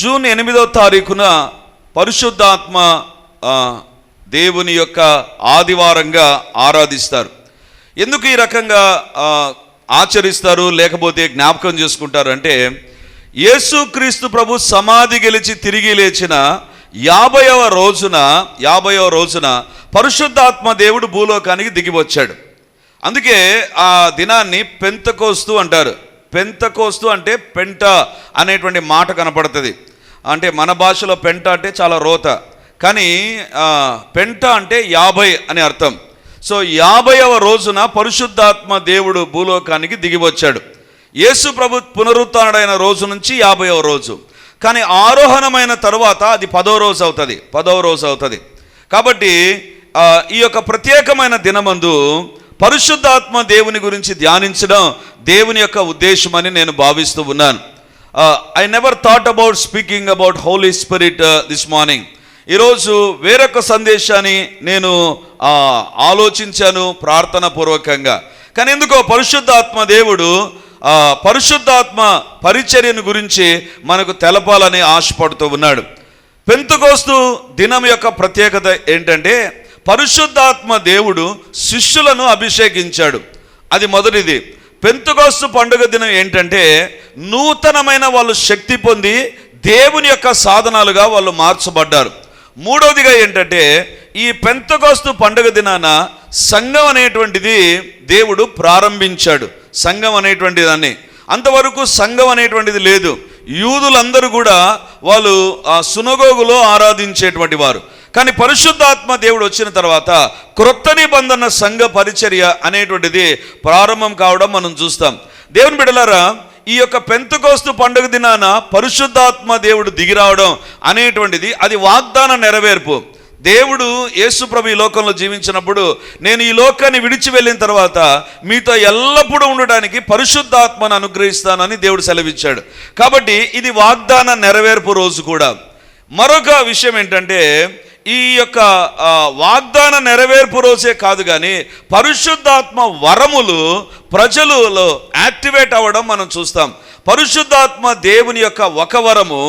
June ఎనిమిదో తారీఖున పరిశుద్ధాత్మ దేవుని యొక్క ఆదివారంగా ఆరాధిస్తారు. ఎందుకు ఈ రకంగా ఆచరిస్తారు? లేకపోతే జ్ఞాపకం చేసుకుంటారు? అంటే యేసుక్రీస్తు ప్రభు సమాధి గెలిచి తిరిగి లేచిన యాభైవ రోజున యాభైవ రోజున పరిశుద్ధాత్మ దేవుడు భూలోకానికి దిగి వచ్చాడు అందుకే ఆ దినాన్ని పెంతకోస్తు అంటారు. పెంతకోస్తు అంటే పెంట అనేటువంటి మాట కనపడుతుంది. అంటే మన భాషలో పెంట అంటే చాలా రోత. కానీ పెంట అంటే యాభై అని అర్థం. సో యాభైవ రోజున పరిశుద్ధాత్మ దేవుడు భూలోకానికి దిగి వచ్చాడు. యేసు ప్రభు పునరుత్డైన రోజు నుంచి యాభైవ రోజు. కానీ ఆరోహణమైన తరువాత అది పదో రోజు అవుతుంది పదవ రోజు అవుతుంది. కాబట్టి ఈ యొక్క ప్రత్యేకమైన దినమందు పరిశుద్ధాత్మ దేవుని గురించి ధ్యానించడం దేవుని యొక్క ఉద్దేశమని నేను భావిస్తూ ఉన్నాను. I never thought about speaking about holy spirit this morning ఈరోజు వేరొక సందేశాన్ని నేను uh, ఆలోచించాను ప్రార్థన పూర్వకంగా కానీ ఎందుకో పరిశుద్ధాత్మ దేవుడు uh, పరిశుద్ధాత్మ పరిచర్యను గురించి మనకు తెలపాలని ఆశపడుతూ ఉన్నాడు. పెంతుకోస్తు దినం యొక్క ప్రత్యేకత ఏంటంటే పరిశుద్ధాత్మ దేవుడు శిష్యులను అభిషేకించాడు. అది మొదటిది. పెంతుకోస్తు పండుగ దినం ఏంటంటే నూతనమైన వాళ్ళు శక్తి పొంది దేవుని యొక్క సాధనాలుగా వాళ్ళు మార్చబడ్డారు. మూడవదిగా ఏంటంటే ఈ పెంతకోస్తు పండుగ దినాన సంఘం అనేటువంటిది దేవుడు ప్రారంభించాడు. సంఘం అనేటువంటి దాన్ని. అంతవరకు సంఘం అనేటువంటిది లేదు. యూదులందరూ కూడా వాళ్ళు ఆ సునగోగులో ఆరాధించేటువంటి వారు. కానీ పరిశుద్ధాత్మ దేవుడు వచ్చిన తర్వాత క్రొత్త నిబంధన సంఘ పరిచర్య అనేటువంటిది ప్రారంభం కావడం మనం చూస్తాం. దేవుని బిడలారా ఈ యొక్క పెంతకోస్తు పండుగ దినాన పరిశుద్ధాత్మ దేవుడు దిగిరావడం అనేటువంటిది అది వాగ్దాన నెరవేర్పు. దేవుడు యేసుప్రభు ఈ లోకంలో జీవించినప్పుడు నేను ఈ లోకాన్ని విడిచి వెళ్ళిన తర్వాత మీతో ఎల్లప్పుడూ ఉండడానికి పరిశుద్ధాత్మను అనుగ్రహిస్తానని దేవుడు సెలవిచ్చాడు. కాబట్టి ఇది వాగ్దాన నెరవేర్పు రోజు కూడా. మరొక విషయం ఏంటంటే ఈ యొక్క వాగ్దాన నెరవేర్పు రోజే కాదు కానీ పరిశుద్ధాత్మ వరములు ప్రజలలో యాక్టివేట్ అవ్వడం మనం చూస్తాం. పరిశుద్ధాత్మ దేవుని యొక్క ఒక వరము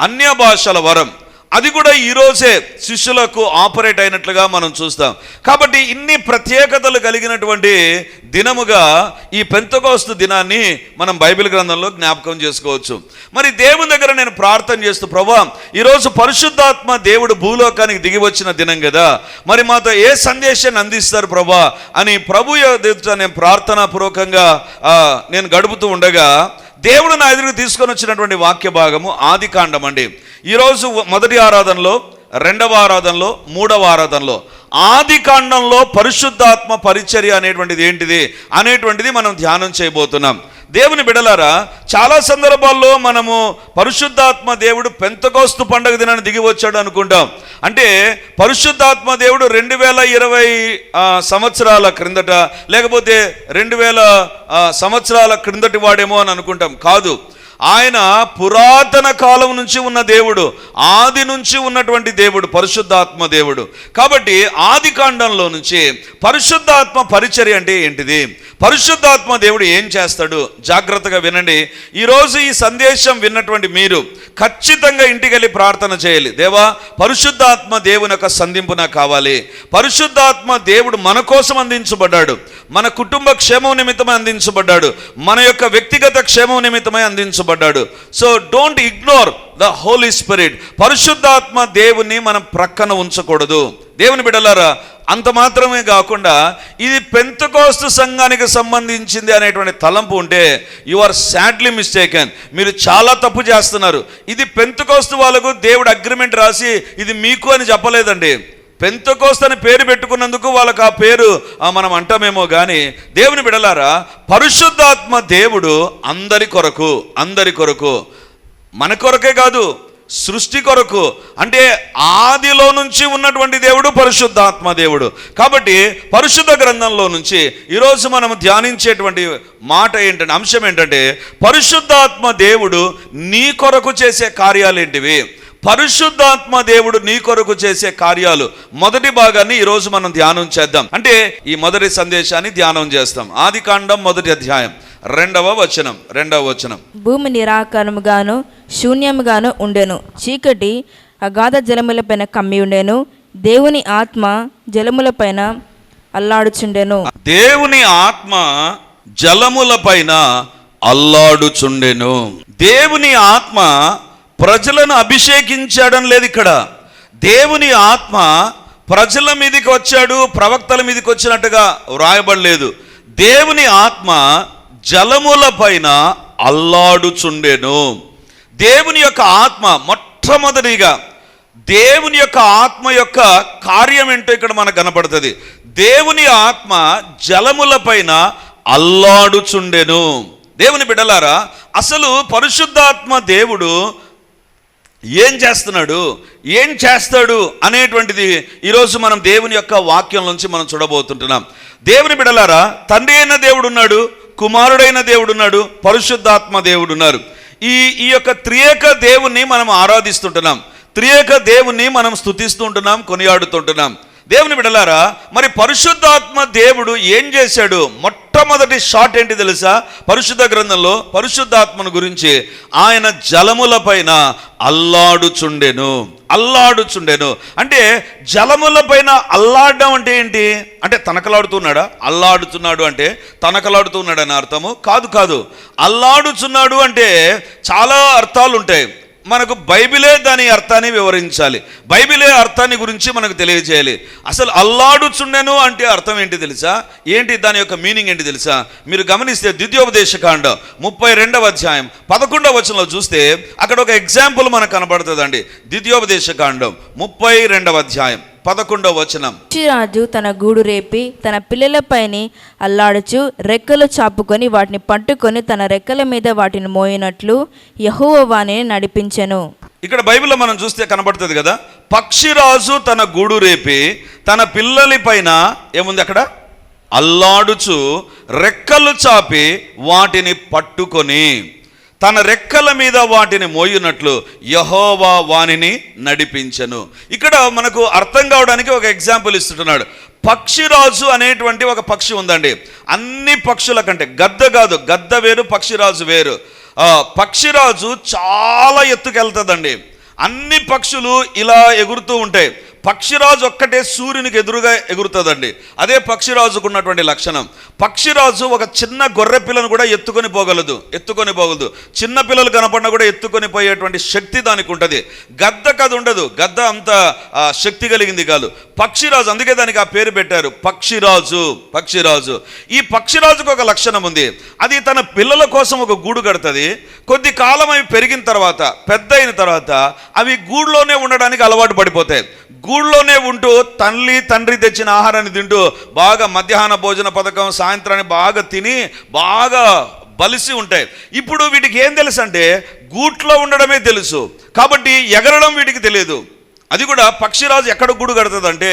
అన్య భాషల వరం. అది కూడా ఈ రోజే శిష్యులకు ఆపరేట్ అయినట్లుగా మనం చూస్తాం. కాబట్టి ఇన్ని ప్రత్యేకతలు కలిగినటువంటి దినముగా ఈ పెంతకోస్తు దినాన్ని మనం బైబిల్ గ్రంథంలో జ్ఞాపకం చేసుకోవచ్చు. మరి దేవుని దగ్గర నేను ప్రార్థన చేస్తూ ప్రభా ఈరోజు పరిశుద్ధాత్మ దేవుడు భూలోకానికి దిగి వచ్చిన దినం కదా మరి మాతో ఏ సందేశాన్ని అందిస్తారు ప్రభా? అని ప్రభు ఎదుట నేను ప్రార్థనాపూర్వకంగా నేను గడుపుతూ ఉండగా దేవుడు నా ఎదురుకు తీసుకొని వచ్చినటువంటి వాక్య భాగము ఆది కాండం అండి. ఈరోజు మొదటి ఆరాధనలో రెండవ ఆరాధనలో మూడవ ఆరాధనలో ఆది కాండంలో పరిశుద్ధాత్మ పరిచర్య అనేటువంటిది ఏంటిది? అనేటువంటిది మనం ధ్యానం చేయబోతున్నాం. దేవుని బిడలారా చాలా సందర్భాల్లో మనము పరిశుద్ధాత్మ దేవుడు పెంతకోస్తు పండగ దినాన్ని దిగి వచ్చాడు అనుకుంటాం. అంటే పరిశుద్ధాత్మ దేవుడు రెండు వేల ఇరవై సంవత్సరాల క్రిందట లేకపోతే రెండు వేల సంవత్సరాల క్రిందటి వాడేమో అని అనుకుంటాం. కాదు. ఆయన పురాతన కాలం నుంచి ఉన్న దేవుడు ఆది నుంచి ఉన్నటువంటి దేవుడు పరిశుద్ధాత్మ దేవుడు. కాబట్టి ఆది కాండంలో నుంచి పరిశుద్ధాత్మ పరిచర్య అంటే ఏంటిది? పరిశుద్ధాత్మ దేవుడు ఏం చేస్తాడు? జాగ్రత్తగా వినండి. ఈరోజు ఈ సందేశం విన్నటువంటి మీరు ఖచ్చితంగా ఇంటికి వెళ్ళి ప్రార్థన చేయాలి. దేవా పరిశుద్ధాత్మ దేవుని యొక్క సంధింపు నాకు కావాలి. పరిశుద్ధాత్మ దేవుడు మన కోసం అందించబడ్డాడు. మన కుటుంబ క్షేమం నిమిత్తమై అందించబడ్డాడు. మన యొక్క వ్యక్తిగత క్షేమం నిమిత్తమై అందించబడ్డాడు. So don't ignore the holy spirit పరిశుద్ధాత్మ దేవుని మనం ప్రక్కన ఉంచకూడదు. దేవుని బిడలారా అంత మాత్రమే కాకుండా ఇది పెంతకోస్తు సంఘానికి సంబంధించింది అనేటువంటి తలంపు ఉంటే యు ఆర్ సాడ్లీ మిస్టేకన్ మీరు చాలా తప్పు చేస్తున్నారు. ఇది పెంతకోస్తు వాళ్ళకు దేవుడు అగ్రిమెంట్ రాసి ఇది మీకు అని చెప్పలేదండి. పెంతకోస్త అని పేరు పెట్టుకున్నందుకు వాళ్ళకు ఆ పేరు మనం అంటామేమో కానీ దేవుని బిడలారా పరిశుద్ధాత్మ దేవుడు అందరి కొరకు అందరి కొరకు మన కొరకే కాదు సృష్టి కొరకు అంటే ఆదిలో నుంచి ఉన్నటువంటి దేవుడు పరిశుద్ధాత్మ దేవుడు. కాబట్టి పరిశుద్ధ గ్రంథంలో నుంచి ఈరోజు మనం ధ్యానించేటువంటి మాట ఏంటంటే అంశం ఏంటంటే పరిశుద్ధాత్మ దేవుడు నీ కొరకు చేసే కార్యాలు ఏంటివి పరిశుద్ధాత్మ దేవుడు నీ కొరకు చేసే కార్యాలు మొదటి భాగాన్ని ఈరోజు మనం ధ్యానం చేద్దాం. అంటే ఈ మొదటి సందేశాన్ని ధ్యానం చేస్తాం. ఆది కాండం మొదటి అధ్యాయం. రెండవ వచనం. రెండవ వచనం. భూమి నిరాకారముగాను శూన్యముగాను ఉండెను. చీకటి అగాధ జలములపైన కమ్మి ఉండెను. దేవుని ఆత్మ జలములపైన అల్లాడుచుండెను. దేవుని ఆత్మ జలములపైన అల్లాడుచుండెను. దేవుని ఆత్మ ప్రజలను అభిషేకించడం లేదు ఇక్కడ. దేవుని ఆత్మ ప్రజల మీదకి వచ్చాడు ప్రవక్తల మీదకి వచ్చినట్టుగా వ్రాయబడలేదు. దేవుని ఆత్మ జలముల పైన అల్లాడుచుండెను. దేవుని యొక్క ఆత్మ మొట్టమొదటిగా దేవుని యొక్క ఆత్మ యొక్క కార్యం ఏంటో ఇక్కడ మనకు కనపడుతుంది. దేవుని ఆత్మ జలముల పైన అల్లాడుచుండెను. దేవుని బిడ్డలారా అసలు పరిశుద్ధాత్మ దేవుడు ఏం చేస్తున్నాడు? ఏం చేస్తాడు? అనేటువంటిది ఈరోజు మనం దేవుని యొక్క వాక్యం నుంచి మనం చూడబోతుంటున్నాం. దేవుని బిడలారా తండ్రి అయిన దేవుడు ఉన్నాడు కుమారుడైన దేవుడు ఉన్నాడు పరిశుద్ధాత్మ దేవుడు ఉన్నారు ఈ ఈ యొక్క త్రియేక దేవుణ్ణి మనం ఆరాధిస్తుంటున్నాం. త్రియేక దేవుణ్ణి మనం స్తుతిస్తూ ఉంటున్నాం కొనియాడుతుంటున్నాం దేవుని బిడలారా మరి పరిశుద్ధాత్మ దేవుడు ఏం చేశాడు? మొట్టమొదటి షాట్ ఏంటి తెలుసా? పరిశుద్ధ గ్రంథంలో పరిశుద్ధాత్మను గురించి ఆయన జలములపైన అల్లాడుచుండెను. అల్లాడుచుండెను. అంటే జలములపైన అల్లాడడం అంటే ఏంటి? అంటే తనకలాడుతున్నాడా? అల్లాడుతున్నాడు అంటే తనకలాడుతున్నాడు అని అర్థము కాదు కాదు. అల్లాడుచున్నాడు అంటే చాలా అర్థాలు ఉంటాయి మనకు బైబిలే దాని అర్థాన్ని వివరించాలి. బైబిలే అర్థాన్ని గురించి మనకు తెలియజేయాలి. అసలు అల్లాడుచుండెను అంటే అర్థం ఏంటి తెలుసా? ఏంటి దాని యొక్క మీనింగ్ ఏంటి తెలుసా? మీరు గమనిస్తే ద్వితీయోపదేశ కాండం ముప్పై రెండవ అధ్యాయం పదకొండవ వచనంలో చూస్తే అక్కడ ఒక ఎగ్జాంపుల్ మనకు కనబడుతుందండి. ద్వితీయోపదేశ కాండం ముప్పై రెండవ అధ్యాయం. పదకొండవ వచనం. రాజు తన గూడు రేపి తన పిల్లలపైని అల్లాడుచు రెక్కలు చాపుకొని వాటిని పట్టుకొని తన రెక్కల మీద వాటిని మోయినట్లు యహోవ వాణిని నడిపించెను. ఇక్కడ బైబిల్లో మనం చూస్తే కనబడుతుంది కదా పక్షిరాజు తన గూడు రేపి తన పిల్లలి పైన ఏముంది అక్కడ? అల్లాడుచు రెక్కలు చాపి వాటిని పట్టుకొని. తన రెక్కల మీద వాటిని మోయునట్లు యహోవా వాణిని నడిపించను. ఇక్కడ మనకు అర్థం కావడానికి ఒక ఎగ్జాంపుల్ ఇస్తుంటున్నాడు. పక్షిరాజు అనేటువంటి ఒక పక్షి ఉందండి. అన్ని పక్షుల కంటే గద్ద కాదు గద్ద వేరు పక్షిరాజు వేరు. పక్షిరాజు చాలా ఎత్తుకెళ్తుందండి. అన్ని పక్షులు ఇలా ఎగురుతూ ఉంటాయి. పక్షిరాజు ఒక్కటే సూర్యునికి ఎదురుగా ఎగురుతుందండి. అదే పక్షిరాజుకు ఉన్నటువంటి లక్షణం. పక్షిరాజు ఒక చిన్న గొర్రె పిల్లను కూడా ఎత్తుకొని పోగలదు. ఎత్తుకొని పోగలదు. చిన్న పిల్లలు కనపడినా కూడా ఎత్తుకొని పోయేటువంటి శక్తి దానికి ఉంటుంది. గద్ద కథ ఉండదు. గద్ద అంత శక్తి కలిగింది కాదు. పక్షిరాజు అందుకే దానికి ఆ పేరు పెట్టారు. పక్షిరాజు పక్షిరాజు. ఈ పక్షిరాజుకు ఒక లక్షణం ఉంది. అది తన పిల్లల కోసం ఒక గూడు కడుతుంది. కొద్ది కాలం అవి పెరిగిన తర్వాత పెద్ద అయిన తర్వాత అవి గూడులోనే ఉండడానికి అలవాటు పడిపోతాయి. గూళ్ళోనే ఉంటూ తల్లి తండ్రి తెచ్చిన ఆహారాన్ని తింటూ బాగా మధ్యాహ్న భోజన పథకం సాయంత్రాన్ని బాగా తిని బాగా బలిసి ఉంటాయి. ఇప్పుడు వీటికి ఏం తెలుసు అంటే గూట్లో ఉండడమే తెలుసు. కాబట్టి ఎగరడం వీటికి తెలియదు. అది కూడా పక్షిరాజు ఎక్కడ గూడు కడుతుందంటే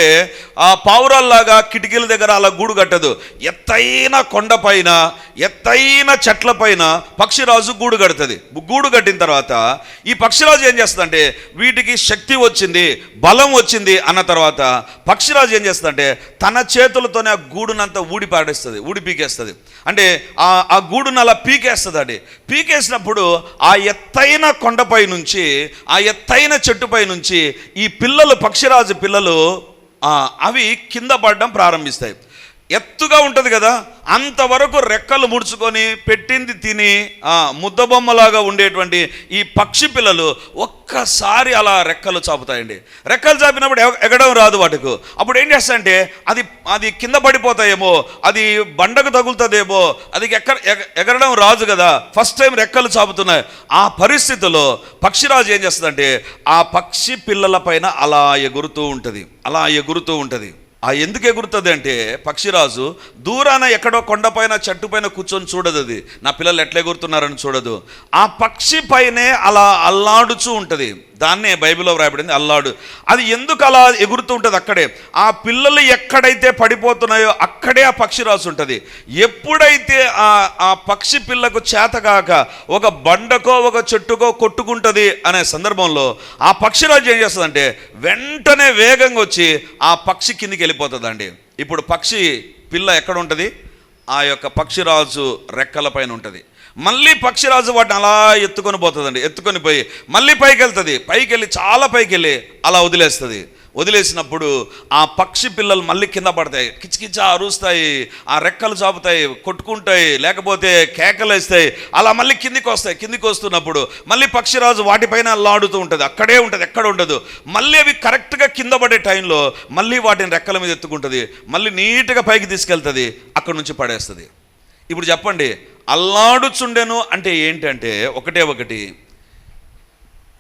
ఆ పావురాల్లాగా కిటికీల దగ్గర అలా గూడు కట్టదు. ఎత్తైన కొండపైన ఎత్తైన చెట్లపైన పక్షిరాజు గూడు కడుతుంది. గూడు కట్టిన తర్వాత ఈ పక్షిరాజు ఏం చేస్తుందంటే వీటికి శక్తి వచ్చింది బలం వచ్చింది అన్న తర్వాత పక్షిరాజు ఏం చేస్తుందంటే తన చేతులతోనే ఆ గూడునంతా ఊడి పాడేస్తుంది ఊడి పీకేస్తుంది. అంటే ఆ ఆ గూడును అలా పీకేస్తుంది అండి పీకేసినప్పుడు ఆ ఎత్తైన కొండపై నుంచి ఆ ఎత్తైన చెట్టుపై నుంచి ఈ ఈ పిల్లలు పక్షిరాజు పిల్లలు ఆ, అవి కింద పడడం ప్రారంభిస్తాయి. ఎత్తుగా ఉంటుంది కదా అంతవరకు రెక్కలు ముడుచుకొని పెట్టింది తిని ముద్దబొమ్మలాగా ఉండేటువంటి ఈ పక్షి పిల్లలు ఒక్కసారి అలా రెక్కలు చాపుతాయండి. రెక్కలు చాపినప్పుడు ఎగ- ఎగడం రాదు వాటికి. అప్పుడు ఏం చేస్తాయంటే అది అది కింద పడిపోతాయేమో అది బండకు తగులుతుందేమో అది ఎక్క ఎగ- ఎగరడం రాదు కదా ఫస్ట్ టైం రెక్కలు చాపుతున్నాయి. ఆ పరిస్థితిలో పక్షిరాజు ఏం చేస్తుందంటే ఆ పక్షి పిల్లల పైన అలా ఎగురుతూ ఉంటుంది. అలా ఎగురుతూ ఉంటుంది. ఆ ఎందుకు ఎగురుతుంది అంటే పక్షిరాజు దూరాన ఎక్కడో కొండపైన చెట్టు పైన కూర్చొని చూడదు అది. నా పిల్లలు ఎట్లా ఎగురుతున్నారని చూడదు. ఆ పక్షి పైనే అలా అల్లాడుచూ ఉంటుంది. దాన్నే బైబిల్లో వ్రాయబడింది అల్లాడు. అది ఎందుకు అలా ఎగురుతూ ఉంటుంది అక్కడే? ఆ పిల్లలు ఎక్కడైతే పడిపోతున్నాయో అక్కడే ఆ పక్షిరాజు ఉంటుంది. ఎప్పుడైతే ఆ ఆ పక్షి పిల్లకు చేతగాక ఒక బండకో ఒక చెట్టుకో కొట్టుకుంటుంది అనే సందర్భంలో ఆ పక్షిరాజు ఏం చేస్తుందంటే వెంటనే వేగంగా వచ్చి ఆ పక్షి కిందికి వెళ్ళిపోతుందండి. ఇప్పుడు పక్షి పిల్ల ఎక్కడ ఉంటుంది? ఆ యొక్క పక్షిరాజు రెక్కల పైన ఉంటుంది. మళ్ళీ పక్షిరాజు వాటిని అలా ఎత్తుకొని పోతుందండి. ఎత్తుకొని పోయి మళ్ళీ పైకి వెళ్తుంది పైకి వెళ్ళి చాలా పైకి వెళ్ళి అలా వదిలేస్తుంది. వదిలేసినప్పుడు ఆ పక్షి పిల్లలు మళ్ళీ కింద పడతాయి. కిచకిచ అరుస్తాయి. ఆ రెక్కలు చాపుతాయి. కొట్టుకుంటాయి. లేకపోతే కేకలు వేస్తాయి అలా మళ్ళీ కిందికి వస్తాయి. కిందికి వస్తున్నప్పుడు మళ్ళీ పక్షిరాజు వాటిపైన అల్లాడుతూ ఉంటుంది. అక్కడే ఉంటుంది. ఎక్కడ ఉండదు. మళ్ళీ అవి కరెక్ట్గా కింద పడే టైంలో మళ్ళీ వాటిని రెక్కల మీద ఎత్తుకుంటుంది. మళ్ళీ నీట్గా పైకి తీసుకెళ్తుంది. అక్కడ నుంచి పడేస్తుంది. ఇప్పుడు చెప్పండి అల్లాడుచుండెను అంటే ఏంటంటే ఒకటే ఒకటి.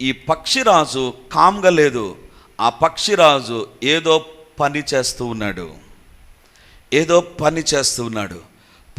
ఈ పక్షిరాజు కామ్గా లేదు. ఆ పక్షిరాజు ఏదో పని చేస్తూ ఉన్నాడు. ఏదో పని చేస్తూ ఉన్నాడు.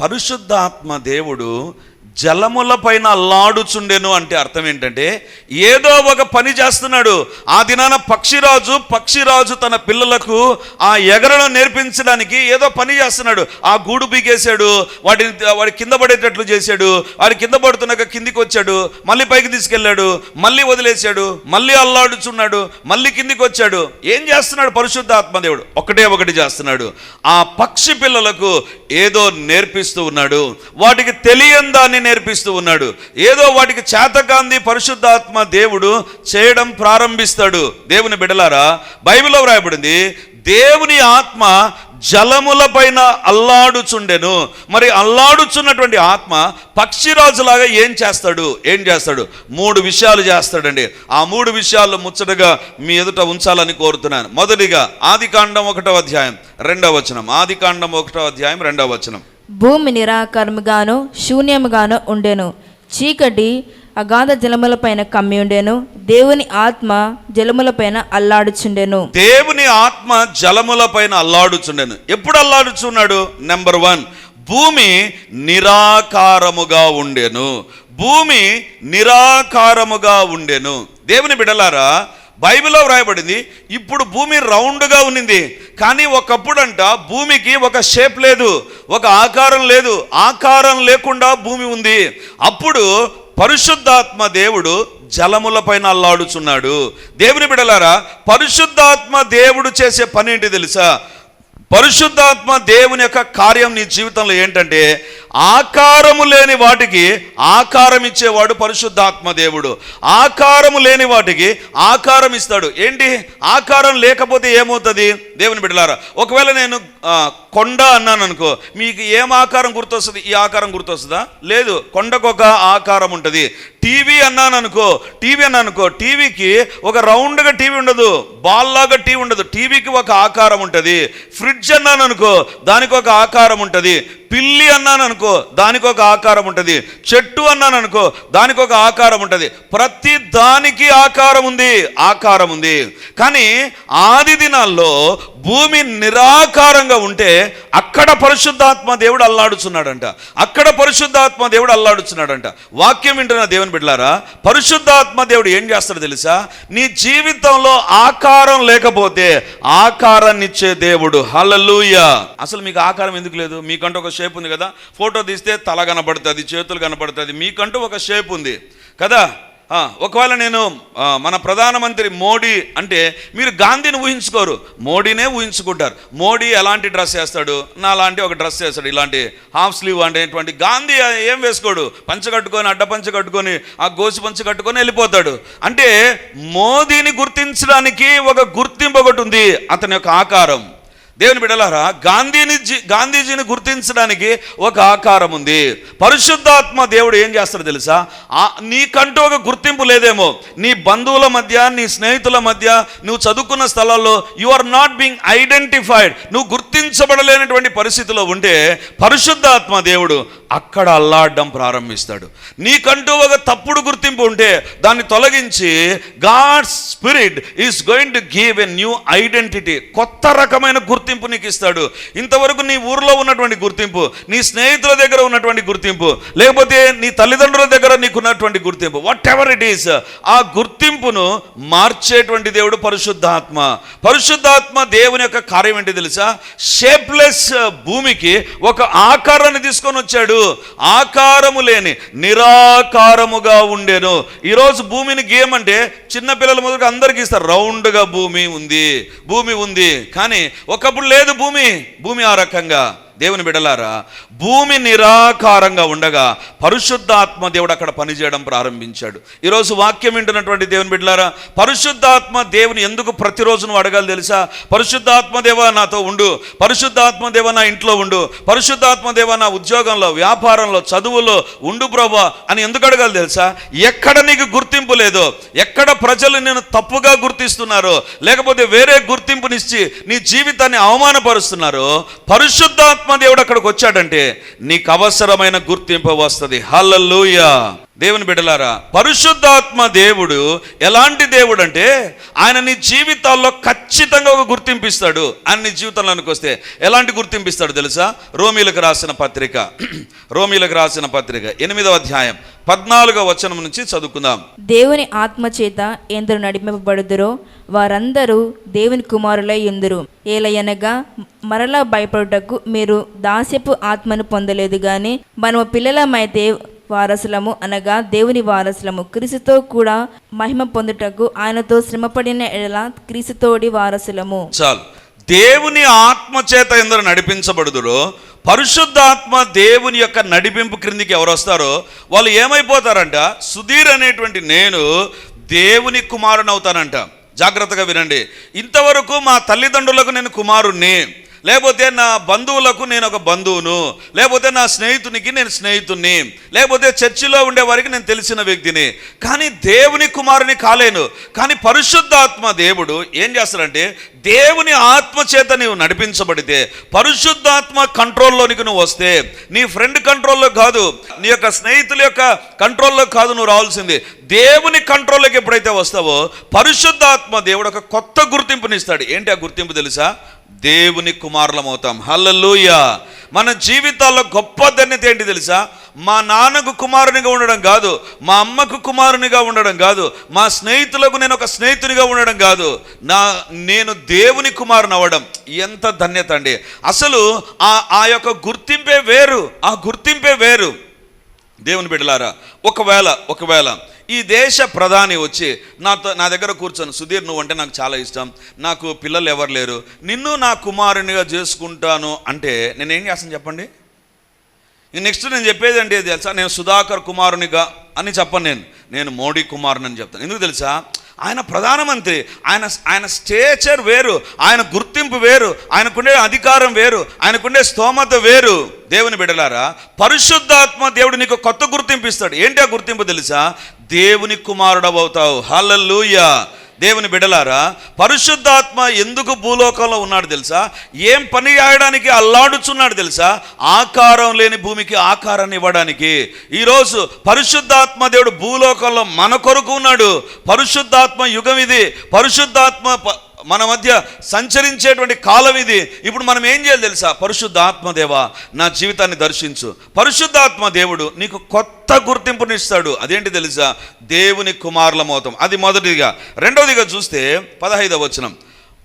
పరిశుద్ధాత్మ దేవుడు జలముల పైన అల్లాడుచుండెను అంటే అర్థం ఏంటంటే ఏదో ఒక పని చేస్తున్నాడు. ఆ దినాన పక్షిరాజు పక్షిరాజు తన పిల్లలకు ఆ ఎగరను నేర్పించడానికి ఏదో పని చేస్తున్నాడు. ఆ గూడు బిగేశాడు వాటిని వాడి కింద పడేటట్లు చేశాడు వాడి కింద పడుతున్నాక కిందికి వచ్చాడు మళ్ళీ పైకి తీసుకెళ్ళాడు మళ్ళీ వదిలేశాడు మళ్ళీ అల్లాడుచున్నాడు మళ్ళీ కిందికి వచ్చాడు. ఏం చేస్తున్నాడు పరిశుద్ధ ఆత్మదేవుడు ఒకటే ఒకటి చేస్తున్నాడు. ఆ పక్షి పిల్లలకు ఏదో నేర్పిస్తూ ఉన్నాడు. వాటికి తెలియని దాన్ని నేర్పిస్తూ ఉన్నాడు. ఏదో వాటికి చేతకాంది పరిశుద్ధాత్మ దేవుడు చేయడం ప్రారంభిస్తాడు. దేవుని బిడలారా బైబిల్లో వ్రాయబడింది దేవుని ఆత్మ జలముల పైన అల్లాడుచుండెను. మరి అల్లాడుచున్నటువంటి ఆత్మ పక్షిరాజులాగా ఏం చేస్తాడు? ఏం చేస్తాడు? మూడు విషయాలు చేస్తాడండి. ఆ మూడు విషయాలు ముచ్చటగా మీ ఎదుట ఉంచాలని కోరుతున్నాను. మొదటిగా ఆది కాండం ఒకటో అధ్యాయం రెండవ వచనం. ఆది కాండం ఒకటో అధ్యాయం రెండవ వచనం. భూమి నిరాకారముగాను శూన్యముగాను ఉండెను. చీకటి అగాధ జలములపైన కమ్మి ఉండెను. దేవుని ఆత్మ జలములపైన అల్లాడుచుండెను. దేవుని ఆత్మ జలముల పైన అల్లాడుచుండెను. ఎప్పుడు అల్లాడుచున్నాడు? నెంబర్ వన్ భూమి నిరాకారముగా ఉండెను. భూమి నిరాకారముగా ఉండెను. దేవుని బిడలారా బైబిల్లో వ్రాయబడింది ఇప్పుడు భూమి రౌండ్గా ఉన్నింది. కానీ ఒకప్పుడంట భూమికి ఒక షేప్ లేదు ఒక ఆకారం లేదు ఆకారం లేకుండా భూమి ఉంది. అప్పుడు పరిశుద్ధాత్మ దేవుడు జలముల పైన అల్లాడుచున్నాడు. దేవుని బిడలారా పరిశుద్ధాత్మ దేవుడు చేసే పని ఏంటి తెలుసా? పరిశుద్ధాత్మ దేవుని యొక్క కార్యం నీ జీవితంలో ఏంటంటే ఆకారము లేని వాటికి ఆకారం ఇచ్చేవాడు పరిశుద్ధాత్మ దేవుడు. ఆకారము లేని వాటికి ఆకారం ఇస్తాడు. ఏంటి? ఆకారం లేకపోతే ఏమవుతుంది? దేవుని బిడ్డలారా ఒకవేళ నేను కొండ అన్నాను అనుకో మీకు ఏం ఆకారం గుర్తొస్తుంది? ఈ ఆకారం గుర్తొస్తుందా? లేదు కొండకు ఒక ఆకారం ఉంటుంది. టీవీ అన్నాను అనుకో టీవీ అన్నాను అనుకో టీవీకి ఒక రౌండ్గా టీవీ ఉండదు. బాల్ లాగా టీవీ ఉండదు. టీవీకి ఒక ఆకారం ఉంటుంది. ఫ్రిడ్జ్ అన్నాను అనుకో దానికి ఒక ఆకారం ఉంటుంది. పిల్లి అన్నాను అనుకో దానికి ఒక ఆకారం ఉంటుంది. చెట్టు అన్నాను అనుకో దానికి ఒక ఆకారం ఉంటుంది. ప్రతి దానికి ఆకారం ఉంది ఆకారం ఉంది. కానీ ఆది దినాల్లో భూమి నిరాకారంగా ఉంటే అక్కడ పరిశుద్ధాత్మ దేవుడు అల్లాడుచున్నాడంట. అక్కడ పరిశుద్ధాత్మ దేవుడు అల్లాడుచున్నాడంట. వాక్యం వింటున్న దేవుని బిడ్డలారా పరిశుద్ధాత్మ దేవుడు ఏం చేస్తాడు తెలుసా? నీ జీవితంలో ఆకారం లేకపోతే ఆకారాన్ని ఇచ్చే దేవుడు. హలలుయ అసలు మీకు ఆకారం ఎందుకు లేదు? మీకంటూ ఒక షేప్ ఉంది కదా? ఫోటో తీస్తే తల కనబడుతుంది చేతులు కనబడుతుంది మీకంటూ ఒక షేప్ ఉంది. కదా? ఒకవేళ నేను మన ప్రధానమంత్రి మోడీ అంటే మీరు గాంధీని ఊహించుకోరు. మోడీనే ఊహించుకుంటారు. మోడీ ఎలాంటి డ్రెస్ వేస్తాడు? నా లాంటి ఒక డ్రెస్ వేస్తాడు. ఇలాంటి హాఫ్ స్లీవ్ అనేటువంటి గాంధీ ఏం వేసుకోడు? పంచ కట్టుకొని అడ్డ పంచ కట్టుకొని ఆ గోసి పంచ కట్టుకొని వెళ్ళిపోతాడు. అంటే మోదీని గుర్తించడానికి ఒక గుర్తింపు ఒకటి ఉంది. అతని యొక్క ఆకారం. దేవుని బిడలారా గాంధీని జీ- గాంధీజీని గుర్తించడానికి ఒక ఆకారం ఉంది. పరిశుద్ధాత్మ దేవుడు ఏం చేస్తాడు తెలుసా? ఆ నీకంటూ ఒక గుర్తింపు లేదేమో. నీ బంధువుల మధ్య నీ స్నేహితుల మధ్య నువ్వు చదువుకున్న స్థలాల్లో you are not being identified నువ్వు గుర్తించబడలేనటువంటి పరిస్థితిలో ఉంటే పరిశుద్ధాత్మ దేవుడు అక్కడ అల్లాడడం ప్రారంభిస్తాడు. నీకంటూ ఒక తప్పుడు గుర్తింపు ఉంటే దాన్ని తొలగించి God spirit is going to give a new identity కొత్త రకమైన గుర్తు గుర్తింపు నీకు ఇస్తాడు ఇంతవరకు నీ ఊర్లో ఉన్నటువంటి గుర్తింపు నీ స్నేహితుల దగ్గర ఉన్నటువంటి గుర్తింపు లేకపోతే నీ తల్లిదండ్రుల దగ్గర నీకున్నటువంటి గుర్తింపు వాట్ ఎవర్ ఇట్ ఈస్ ఆ గుర్తింపును మార్చేటువంటి దేవుడు పరిశుద్ధాత్మ. పరిశుద్ధాత్మ దేవుని యొక్క కార్యం ఏంటి తెలుసా? షేప్లెస్ భూమికి ఒక ఆకారాన్ని తీసుకొని వచ్చాడు. ఆకారము లేని నిరాకారముగా ఉండేను. ఈరోజు భూమిని గీయమంటే చిన్నపిల్లల మొదలు అందరికీ ఇస్తారు రౌండ్గా భూమి ఉంది భూమి ఉంది. కానీ ఒక ఉన్నప్పుడు లేదు భూమి. భూమి ఆ రకంగా. దేవుని బిడలారా భూమి నిరాకారంగా ఉండగా పరిశుద్ధాత్మ దేవుడు అక్కడ పనిచేయడం ప్రారంభించాడు. ఈరోజు వాక్యం వింటున్నటువంటి దేవుని బిడ్డలారా పరిశుద్ధాత్మ దేవుని ఎందుకు ప్రతిరోజు నువ్వు అడగాలి తెలుసా? పరిశుద్ధాత్మ దేవ నాతో ఉండు పరిశుద్ధాత్మ దేవ నా ఇంట్లో ఉండు పరిశుద్ధాత్మ దేవ నా ఉద్యోగంలో వ్యాపారంలో చదువులో ఉండు ప్రభా అని ఎందుకు అడగాలి తెలుసా? ఎక్కడ నీకు గుర్తింపు లేదో ఎక్కడ ప్రజలు నేను తప్పుగా గుర్తిస్తున్నారో లేకపోతే వేరే గుర్తింపునిచ్చి నీ జీవితాన్ని అవమానపరుస్తున్నారో పరిశుద్ధాత్మ దేవుడు అక్కడికి వచ్చాడంటే నీకు అవసరమైన గుర్తింపు వస్తుంది. హల్లెలూయా. దేవుని బిడ్డలారా పరిశుద్ధాత్మ దేవుడు ఎలాంటి దేవుడు అంటే ఆయన నీ జీవితాల్లో ఖచ్చితంగా ఒక గుర్తింపిస్తాడు. ఆయన నీ జీవితంలోనికి వస్తే ఎలాంటి గుర్తింపిస్తాడు తెలుసా? రోమిలకు రాసిన పత్రిక. రోమిలకు రాసిన పత్రిక. ఎనిమిదవ అధ్యాయం. పద్నాలుగో వచనం నుంచి చదువుకుందాం. దేవుని ఆత్మ చేత ఎందరు నడిపింపబడుదురో వారందరూ దేవుని కుమారులై ఉందురు. ఏలయనగా మరలా భయపడుటకు మీరు దాస్యపు ఆత్మను పొందలేదు కానీ మనము పిల్లలమైతే వారసులము అనగా దేవుని వారసులము. క్రీస్తుతో కూడా మహిమ పొందుటకు ఆయనతో శ్రమపడిన ఎడల క్రీస్తుతోడి వారసులము. చాలు. దేవుని ఆత్మ చేత ఎందరు నడిపించబడుదురో పరిశుద్ధాత్మ దేవుని యొక్క నడిపింపు క్రిందికి ఎవరు వస్తారో వాళ్ళు ఏమైపోతారంట? సుధీర్ అనేటువంటి నేను దేవుని కుమారుని అవుతానంట. జాగ్రత్తగా వినండి. ఇంతవరకు మా తల్లిదండ్రులకు నేను కుమారుణ్ణి. లేకపోతే నా బంధువులకు నేను ఒక బంధువును లేకపోతే నా స్నేహితునికి నేను స్నేహితుణ్ణి లేకపోతే చర్చిలో ఉండే వారికి నేను తెలిసిన వ్యక్తిని. కానీ దేవుని కుమారుని కాలేను. కానీ పరిశుద్ధాత్మ దేవుడు ఏం చేస్తాడంటే దేవుని ఆత్మ చేత నీవు నడిపించబడితే పరిశుద్ధాత్మ కంట్రోల్లోనికి నువ్వు వస్తే నీ ఫ్రెండ్ కంట్రోల్లో కాదు నీ యొక్క స్నేహితుల యొక్క కంట్రోల్లో కాదు నువ్వు రావాల్సింది. దేవుని కంట్రోల్లోకి ఎప్పుడైతే వస్తావో పరిశుద్ధాత్మ దేవుడు ఒక కొత్త గుర్తింపునిస్తాడు. ఏంటి ఆ గుర్తింపు తెలుసా? దేవుని కుమారులం అవుతాం హల్లెలూయ. మన జీవితాల్లో గొప్ప ధన్యత ఏంటి తెలుసా? మా నాన్నకు కుమారునిగా ఉండడం కాదు మా అమ్మకు కుమారునిగా ఉండడం కాదు మా స్నేహితులకు నేను ఒక స్నేహితునిగా ఉండడం కాదు. నా నేను దేవుని కుమారుని అవ్వడం ఎంత ధన్యత అండి. అసలు ఆ ఆ యొక్క గుర్తింపే వేరు ఆ గుర్తింపే వేరు. దేవుని బిడ్డలారా ఒకవేళ ఒకవేళ ఈ దేశ ప్రధాని వచ్చి నాతో నా దగ్గర కూర్చొని. సుధీర్ నువ్వు అంటే నాకు చాలా ఇష్టం. నాకు పిల్లలు ఎవరు లేరు. నిన్ను నా కుమారునిగా చేసుకుంటాను. అంటే నేను ఏం చేస్తాను చెప్పండి? నెక్స్ట్ నేను చెప్పేది అంటే తెలుసా? నేను సుధాకర్ కుమారునిగా అని చెప్పను నేను. నేను మోడీ కుమారుని అని చెప్తాను. ఎందుకు తెలుసా? ఆయన ప్రధానమంత్రి. ఆయన ఆయన స్టేచర్ వేరు. ఆయన గుర్తింపు వేరు. ఆయనకుండే అధికారం వేరు. ఆయనకుండే స్తోమత వేరు. దేవుని బిడలారా పరిశుద్ధాత్మ దేవుడు నీకు కొత్త గుర్తింపు ఇస్తాడు. ఏంటి ఆ గుర్తింపు తెలుసా? దేవుని కుమారుడు అవుతావు హల్లెలూయా. దేవుని బిడలారా పరిశుద్ధాత్మ ఎందుకు భూలోకంలో ఉన్నాడు తెలుసా? ఏం పని చేయడానికి అల్లాడుచున్నాడు తెలుసా? ఆకారం లేని భూమికి ఆకారాన్ని ఇవ్వడానికి. ఈరోజు పరిశుద్ధాత్మ దేవుడు భూలోకంలో మన కొరకు ఉన్నాడు. పరిశుద్ధాత్మ యుగం ఇది. పరిశుద్ధాత్మ ప- మన మధ్య సంచరించేటువంటి కాలం ఇది. ఇప్పుడు మనం ఏం చేయాలి తెలుసా? పరిశుద్ధాత్మ ఆత్మదేవ నా జీవితాన్ని దర్శించు. పరిశుద్ధాత్మ దేవుడు నీకు కొత్త గుర్తింపునిస్తాడు. అదేంటి తెలుసా? దేవుని కుమారులమవుతాం అది మొదటిగా రెండవదిగా చూస్తే పదహైదవ వచనం.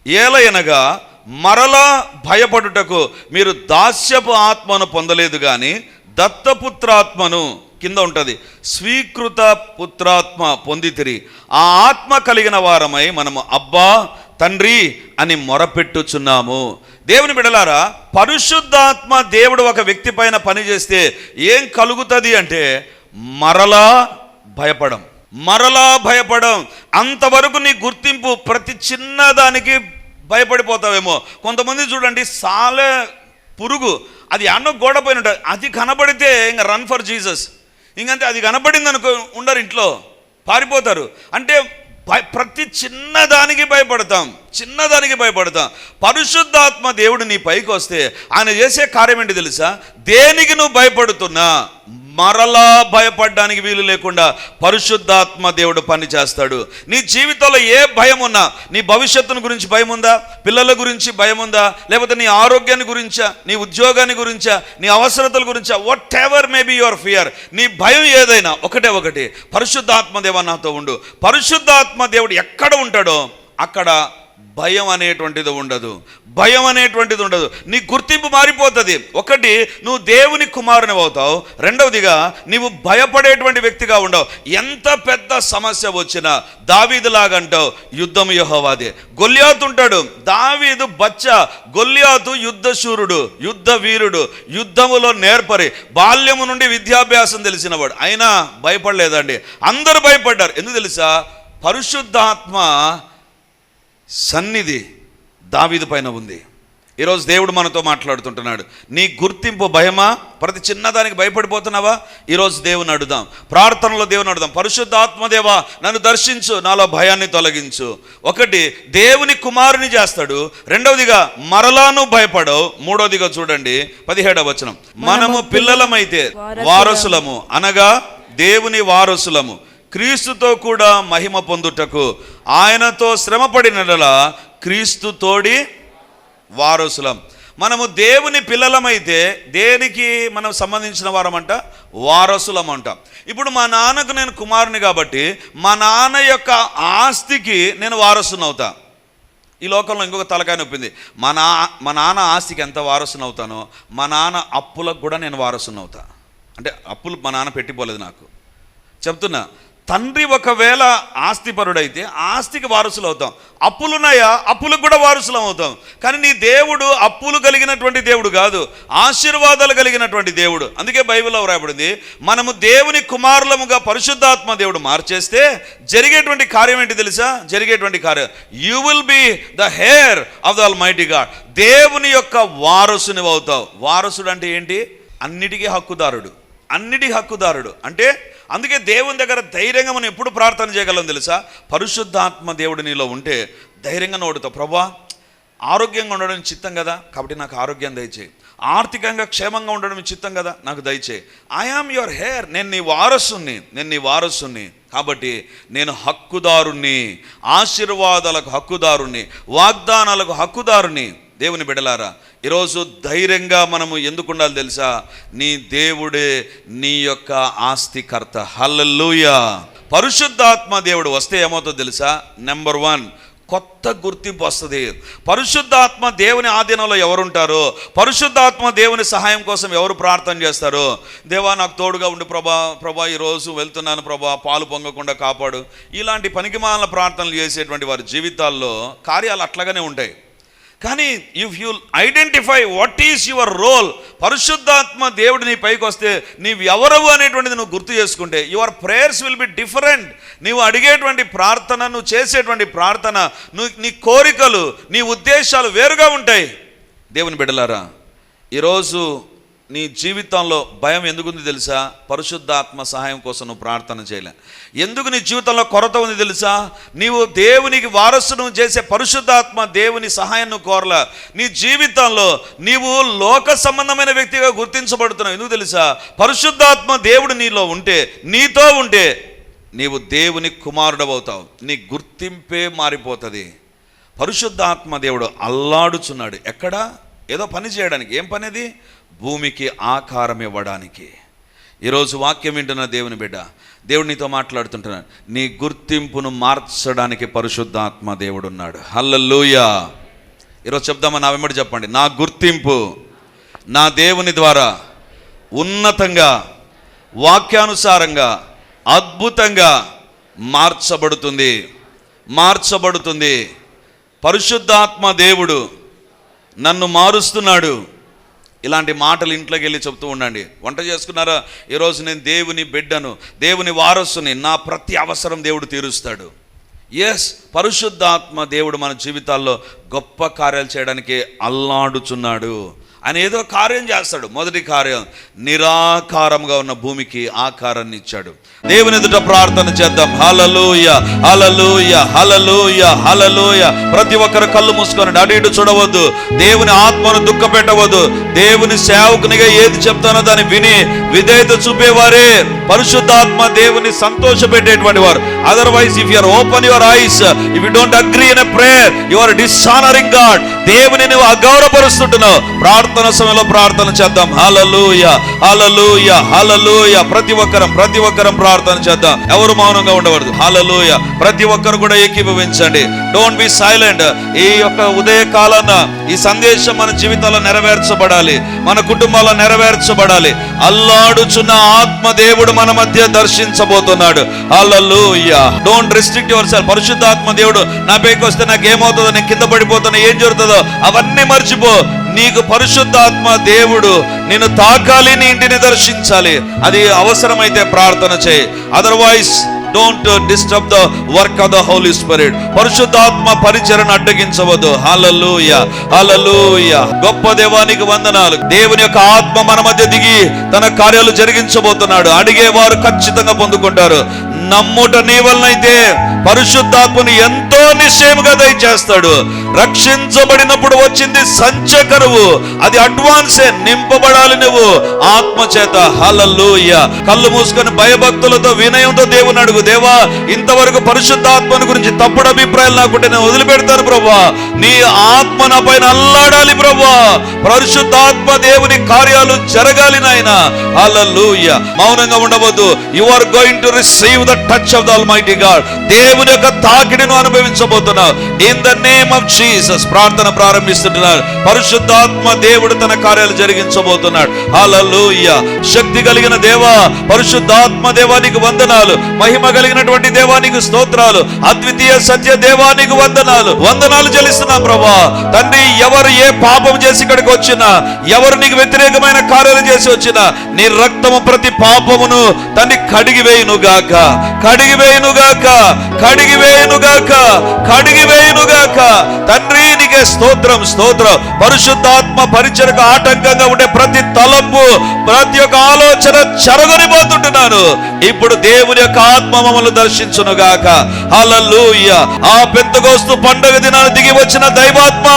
ఏలయనగా మరలా భయపడుటకు మీరు దాస్యపు ఆత్మను పొందలేదు కానీ దత్తపుత్రాత్మను కింద ఉంటుంది. స్వీకృత పుత్రాత్మ పొందితిరి. ఆ ఆత్మ కలిగిన వారమై మనము అబ్బా తండ్రి అని మొరపెట్టుచున్నాము. దేవుని బిడలారా పరిశుద్ధాత్మ దేవుడు ఒక వ్యక్తి పైన పనిచేస్తే ఏం కలుగుతుంది అంటే మరలా భయపడం. మరలా భయపడం. అంతవరకు నీ గుర్తింపు ప్రతి చిన్నదానికి భయపడిపోతావేమో. కొంతమంది చూడండి సాలే పురుగు. అది అన్న గోడ పైన ఉంటుంది. అది కనబడితే ఇంకా రన్ ఫర్ జీసస్ ఇంకంతే అది కనబడింది అనుకో ఉండరు ఇంట్లో. పారిపోతారు. అంటే ప్రతి చిన్నదానికి భయపడతాం. చిన్నదానికి భయపడతాం. పరిశుద్ధాత్మ దేవుడు నీ పైకి వస్తే ఆయన చేసే కార్యం ఏంటి తెలుసా? దేనికి నువ్వు భయపడుతున్నా? మరలా భయపడడానికి వీలు లేకుండా పరిశుద్ధాత్మ దేవుడు పని చేస్తాడు. నీ జీవితంలో ఏ భయం ఉన్నా నీ భవిష్యత్తును గురించి భయం ఉందా పిల్లల గురించి భయం ఉందా లేకపోతే నీ ఆరోగ్యాన్ని గురించా? నీ ఉద్యోగాన్ని గురించా? నీ అవసరతల గురించా? Whatever may be your fear నీ భయం ఏదైనా ఒకటే ఒకటి. పరిశుద్ధాత్మ దేవ నాతో ఉండు. పరిశుద్ధాత్మ దేవుడు ఎక్కడ ఉంటాడో అక్కడ భయం అనేటువంటిది ఉండదు. భయం అనేటువంటిది ఉండదు. నీ గుర్తింపు మారిపోతుంది. ఒకటి నువ్వు దేవుని కుమారుని అవుతావు. రెండవదిగా నీవు భయపడేటువంటి వ్యక్తిగా ఉండవు. ఎంత పెద్ద సమస్య వచ్చినా దావీదులాగంటావు యుద్ధం యహోవాది. గొల్లియాతు ఉంటాడు. దావీదు బచ్చ గొల్లియాతు యుద్ధశూరుడు యుద్ధ వీరుడు యుద్ధములో నేర్పరి బాల్యము నుండి విద్యాభ్యాసం తెలిసినవాడు. అయినా భయపడలేదండి. అందరూ భయపడ్డారు. ఎందుకు తెలుసా? పరిశుద్ధాత్మ సన్నిధి దావీదు పైన ఉంది. ఈరోజు దేవుడు మనతో మాట్లాడుతుంటున్నాడు. నీ గుర్తింపు భయమా? ప్రతి చిన్నదానికి భయపడిపోతున్నావా? ఈరోజు దేవుని అడుదాం ప్రార్థనలో దేవుని అడుదాం పరిశుద్ధాత్మదేవా నన్ను దర్శించు. నాలో భయాన్ని తొలగించు. ఒకటి దేవుని కుమారుని చేస్తాడు. రెండవదిగా మరలాను భయపడవు. మూడవదిగా చూడండి పదిహేడవ వచనం. మనము పిల్లలమైతే వారసులము. అనగా దేవుని వారసులము. క్రీస్తుతో కూడా మహిమ పొందుటకు ఆయనతో శ్రమపడినలా క్రీస్తు తోడి వారసులం. మనము దేవుని పిల్లలమైతే దేనికి మనం సంబంధించిన వారమంట? వారసులం అంట ఇప్పుడు మా నాన్నకు నేను కుమారుని కాబట్టి మా నాన్న యొక్క ఆస్తికి నేను వారసుని అవుతా ఈ లోకంలో ఇంకొక తలకాయ నొప్పింది. మా నా మా నాన్న ఆస్తికి ఎంత వారసుని అవుతానో మా నాన్న అప్పులకు కూడా నేను వారసుని అవుతా అంటే అప్పులు మా నాన్న పెట్టిపోలేదు నాకు. చెప్తున్నా తండ్రి ఒకవేళ ఆస్తిపరుడైతే ఆస్తికి వారసులు అవుతాం. అప్పులున్నాయా? అప్పులకు కూడా వారసులం అవుతాం. కానీ నీ దేవుడు అప్పులు కలిగినటువంటి దేవుడు కాదు. ఆశీర్వాదాలు కలిగినటువంటి దేవుడు. అందుకే బైబిల్లో వ్రాయబడింది మనము దేవుని కుమారులముగా పరిశుద్ధాత్మ దేవుడు మార్చేస్తే జరిగేటువంటి కార్యం ఏంటి తెలుసా? జరిగేటువంటి కార్యం. You will be the heir of the almighty God దేవుని యొక్క వారసుని అవుతావు. వారసుడు అంటే ఏంటి? అన్నిటికీ హక్కుదారుడు. అన్నిటి హక్కుదారుడు. అంటే అందుకే దేవుని దగ్గర ధైర్యంగా మనం ఎప్పుడు ప్రార్థన చేయగలం తెలుసా? పరిశుద్ధాత్మ దేవుడు నీలో ఉంటే ధైర్యంగా నోడుతావు ప్రభా ఆరోగ్యంగా ఉండడం చిత్తం కదా? కాబట్టి నాకు ఆరోగ్యం దయచేయి. ఆర్థికంగా క్షేమంగా ఉండడం చిత్తం కదా? నాకు దయచేయి. ఐఆమ్ యువర్ హెయిర్ నేను నీ వారసుని నేను నీ వారసుని కాబట్టి నేను హక్కుదారుణ్ణి. ఆశీర్వాదాలకు హక్కుదారుణ్ణి. వాగ్దానాలకు హక్కుదారుని దేవుని బిడలారా ఈరోజు ధైర్యంగా మనము ఎందుకు ఉండాలి తెలుసా? నీ దేవుడే నీ యొక్క ఆస్తికర్త. హల్లూయ పరిశుద్ధాత్మ దేవుడు వస్తే ఏమవుతుందో తెలుసా? నెంబర్ వన్ కొత్త గుర్తింపు వస్తుంది. పరిశుద్ధాత్మ దేవుని ఆధీనంలో ఎవరుంటారు? పరిశుద్ధాత్మ దేవుని సహాయం కోసం ఎవరు ప్రార్థన చేస్తారు? దేవా నాకు తోడుగా ఉండి ప్రభా ప్రభా ఈరోజు వెళ్తున్నాను ప్రభా పాలు పొంగకుండా కాపాడు. ఇలాంటి పనికిమాల ప్రార్థనలు చేసేటువంటి వారి జీవితాల్లో కార్యాలు అట్లాగానే ఉంటాయి. కానీ if you identify what is your role పరిశుద్ధాత్మ దేవుడు నీ పైకి వస్తే నీవు ఎవరవు అనేటువంటిది నువ్వు గుర్తు చేసుకుంటే your prayers will be different నీవు అడిగేటువంటి ప్రార్థన నువ్వు చేసేటువంటి ప్రార్థన నువ్వు నీ కోరికలు నీ ఉద్దేశాలు వేరుగా ఉంటాయి. దేవుని బిడ్డలారా ఈరోజు నీ జీవితంలో భయం ఎందుకుంది తెలుసా? పరిశుద్ధాత్మ సహాయం కోసం నువ్వు ప్రార్థన చేయలే. ఎందుకు నీ జీవితంలో కొరత ఉంది తెలుసా? నీవు దేవునికి వారసును చేసే పరిశుద్ధాత్మ దేవుని సహాయం నువ్వు కోరలా. నీ జీవితంలో నీవు లోక సంబంధమైన వ్యక్తిగా గుర్తించబడుతున్నావు. ఎందుకు తెలుసా? పరిశుద్ధాత్మ దేవుడు నీలో ఉంటే నీతో ఉంటే నీవు దేవుని కుమారుడవుతావు నీ గుర్తింపే మారిపోతుంది. పరిశుద్ధాత్మ దేవుడు అల్లాడుచున్నాడు. ఎక్కడా? ఏదో పని చేయడానికి. ఏం పని అది? భూమికి ఆకారం ఇవ్వడానికి. ఈరోజు వాక్యం వింటున్న దేవుని బిడ్డ దేవుడు నీతో మాట్లాడుతుంటున్నాడు. నీ గుర్తింపును మార్చడానికి పరిశుద్ధాత్మ దేవుడు ఉన్నాడు హల్లెలూయా. ఈరోజు చెప్దామా? నా వెంబడి చెప్పండి. నా గుర్తింపు నా దేవుని ద్వారా ఉన్నతంగా వాక్యానుసారంగా అద్భుతంగా మార్చబడుతుంది. మార్చబడుతుంది. పరిశుద్ధాత్మ దేవుడు నన్ను మారుస్తున్నాడు. ఇలాంటి మాటలు ఇంట్లోకి వెళ్ళి చెప్తూ ఉండండి. వంట చేసుకున్నారా? ఈరోజు నేను దేవుని బిడ్డను దేవుని వారసుని నా ప్రతి అవసరం దేవుడు తీరుస్తాడు. ఎస్ పరిశుద్ధాత్మ దేవుడు మన జీవితాల్లో గొప్ప కార్యాలు చేయడానికి అల్లాడుచున్నాడు. ఆయన ఏదో కార్యం చేస్తాడు. మొదటి కార్యం నిరాకారంగా ఉన్న భూమికి ఆకారాన్ని ఇచ్చాడు. దేవుని ఎదుట ప్రార్థన చేద్దాం. హలలోయ హలలోయ హలలోయ హలలోయ ప్రతి ఒక్కరు కళ్ళు మూసుకొని అటు ఇటు చూడవద్దు. దేవుని ఆత్మను దుఃఖ పెట్టవద్దు దేవుని సేవకునిగా ఏది చెప్తానో దాన్ని విని విధేయత చూపేవారే. పరిశుద్ధాత్మ దేవుని సంతోష పెట్టేటువంటి వారు otherwise if you're open your eyes if you don't agree in prayer you are dishonouring God దేవుని నువ్వు అగౌరవపరుస్తుంటున్నావు. ప్రార్థన ప్రార్థన సమయంలో ప్రార్థన చేద్దాం. హలలుయ హలలుయ హలలుయ ప్రతి ఒక్కరం ప్రతి ఒక్కరం ప్రార్థన చేద్దాం. ఎవరు మౌనంగా ఉండవద్దు. హలలుయ ప్రతి ఒక్కరు కూడా ఏకీభవించండి. డోంట్ బి సైలెంట్ ఈ యొక్క ఉదయ కాలాన ఈ సందేశం మన జీవితంలో నెరవేర్చబడాలి. మన కుటుంబాల్లో నెరవేర్చబడాలి. అల్లాడుచున్న ఆత్మ దేవుడు మన మధ్య దర్శించబోతున్నాడు. Hallelujah don't restrict yourself పరిశుద్ధాత్మ దేవుడు నా పైకి వస్తే నాకు ఏమవుతుందో నేను కింద పడిపోతున్నా ఏం జరుగుతుందో అవన్నీ మర్చిపో. నీకు పరిశుద్ధాత్మ దేవుడు నిన్ను తాకాలి నీ ఇంటిని దర్శించాలి. అది అవసరమైతే ప్రార్థన చేయి. Otherwise don't disturb the work of the holy spirit పరిశుద్ధాత్మ పరిచరణ అడ్డగించవద్దు. హలలుయ హలలుయ గొప్ప దేవానికి వందనాలు. దేవుని యొక్క ఆత్మ మన మధ్య దిగి తన కార్యాలు జరిగించబోతున్నాడు. అడిగేవారు ఖచ్చితంగా పొందుకుంటారు. నమ్ముట నీ వలనైతే పరిశుద్ధాత్మను ఎంతో నిశ్చయముగా దయచేస్తాడు. రక్షించబడినప్పుడు వచ్చింది సంచ కరువు అది అడ్వాన్సే నింపబడాలి నువ్వు. ఆత్మ చేత హల్లెలూయ. కళ్ళు మూసుకొని భయభక్తులతో వినయంతో దేవుని అడుగు. దేవా ఇంతవరకు పరిశుద్ధాత్మను గురించి తప్పుడు అభిప్రాయాలు నాకుంటే నేను వదిలిపెడతాను ప్రభా. నీ ఆత్మ నా పైన అల్లాడాలి ప్రభా. పరిశుద్ధాత్మ దేవుని కార్యాలు జరగాలి నాయన. హల్లెలూయ. మౌనంగా ఉండవద్దు. You are going to receive the touch of the almighty God దేవుని యొక్క తాకిడిను అనుభవించబోతున్నావు. In the name of Jesus ప్రార్థన ప్రారంభిస్తున్నాడు. పరిశుద్ధాత్మ దేవుడు తన కార్యాలు జరిగించబోతున్నాడు. హల్లెలూయ. శక్తి కలిగిన దేవా పరిశుద్ధాత్మ దేవానికి వందనాలు. మహిమ కలిగినటువంటి దేవానికి స్తోత్రాలు. అద్వితీయ సత్య దేవానికి వందనాలు. వందనాలు చెల్లిస్తున్నాం ప్రభా. తండ్రి ఎవరు ఏ పాపం చేసి ఇక్కడికి వచ్చినా ఎవరు నీకు వ్యతిరేకమైన కార్యాలు చేసి వచ్చినా నీ రక్తము ప్రతి పాపమును తండ్రి కడిగి గాక కడిగివేయునుగాక కడిగివేయునుగాక తండ్రి నీకే స్తోత్రం స్తోత్రం. పరిశుద్ధాత్మ పరిచరకు ఆటంకంగా ఉండే ప్రతి తలంపు ప్రతి ఒక్క ఆలోచన చెరగొనిపోతుంటున్నాను. ఇప్పుడు దేవుని యొక్క ఆత్మ మమ్మల్ని దర్శించునుగాక హల్లెలూయ. ఆ పెద్దగోస్తు పండగ దినాన్ని దిగి వచ్చిన దైవాత్మ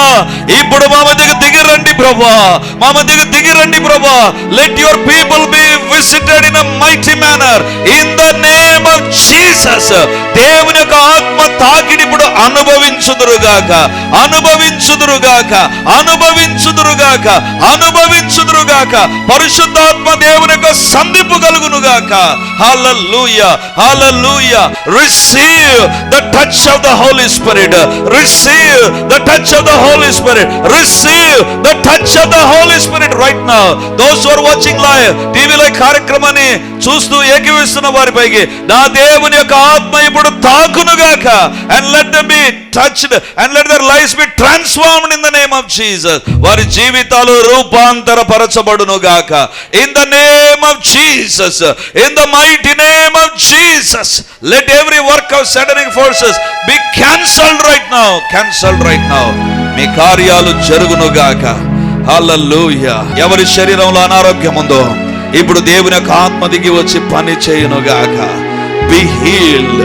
ఇప్పుడు మామ దిగి రండి ప్రభా. మామ దిగి రండి ప్రభా. Let your people be visited in mighty manner in the name of Jesus దేవుని యొక్క ఆత్మ తాకిడి ఇప్పుడు అనుభవించుదురుగాక. అనుభవించుదురుగాక. అనుభవించుదురుగాక. అనుభవించుదురుగాక. పరిశుద్ధాత్మ దేవుని యొక్క సంధింపు కలుగునుగాక. Hallelujah hallelujah receive the touch of the holy spirit receive the touch of the holy spirit receive the touch of the holy spirit right now those are watching live టీవీలో కార్యక్రమాన్ని చూస్తూ ఏకీవిస్తున్న వారిపైకి నా దేవుని యొక్క ఆత్మ ఇప్పుడు తాకునుగాక. And let them be touched and let their life be transformed in the name of Jesus వారి జీవితాలు రూపాంతరపరచబడును గాక in the name of Jesus in the mighty name of Jesus let every work of satanic forces be cancelled right now cancelled right now మీ కార్యాలు జరుగును గాక హల్లూయ ఎవరి శరీరంలో అనారోగ్యం ఉందో ఇప్పుడు దేవుని యొక్క ఆత్మ దిగి వచ్చి పని చేయనుగాక. Be healed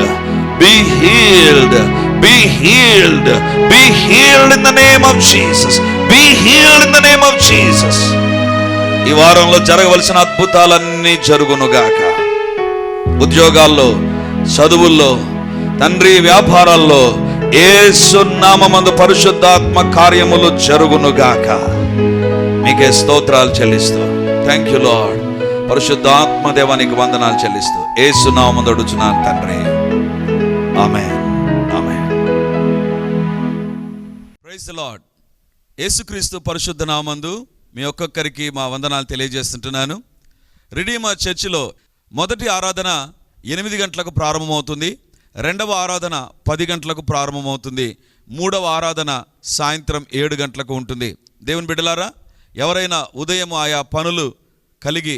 be healed be healed be healed in the name of Jesus be healed in the name of Jesus ఈ వారంలో జరగవలసిన అద్భుతాలన్నీ జరుగునుగాక. ఉద్యోగాల్లో చదువుల్లో తండ్రి వ్యాపారాల్లో ఏసునామందు పరిశుద్ధాత్మ కార్యములు జరుగునుగాక. మీకే స్తోత్రాలు చెల్లిస్తూ థ్యాంక్ యూ లార్డ్ పరిశుద్ధాత్మ దేవానికి వందనాలు చెల్లిస్తూ ఏసునామందు అడుచున్నాను తండ్రి. ఆమె ఆమె ప్రైజ్ లార్డ్. యేసుక్రీస్తు పరిశుద్ధ నామందు మీ ఒక్కొక్కరికి మా వందనాలు తెలియజేస్తుంటున్నాను. రిడీమా చర్చిలో మొదటి ఆరాధన ఎనిమిది గంటలకు ప్రారంభమవుతుంది. రెండవ ఆరాధన పది గంటలకు ప్రారంభమవుతుంది. మూడవ ఆరాధన సాయంత్రం ఏడు గంటలకు ఉంటుంది. దేవుని బిడ్డలారా ఎవరైనా ఉదయం ఆయా పనులు కలిగి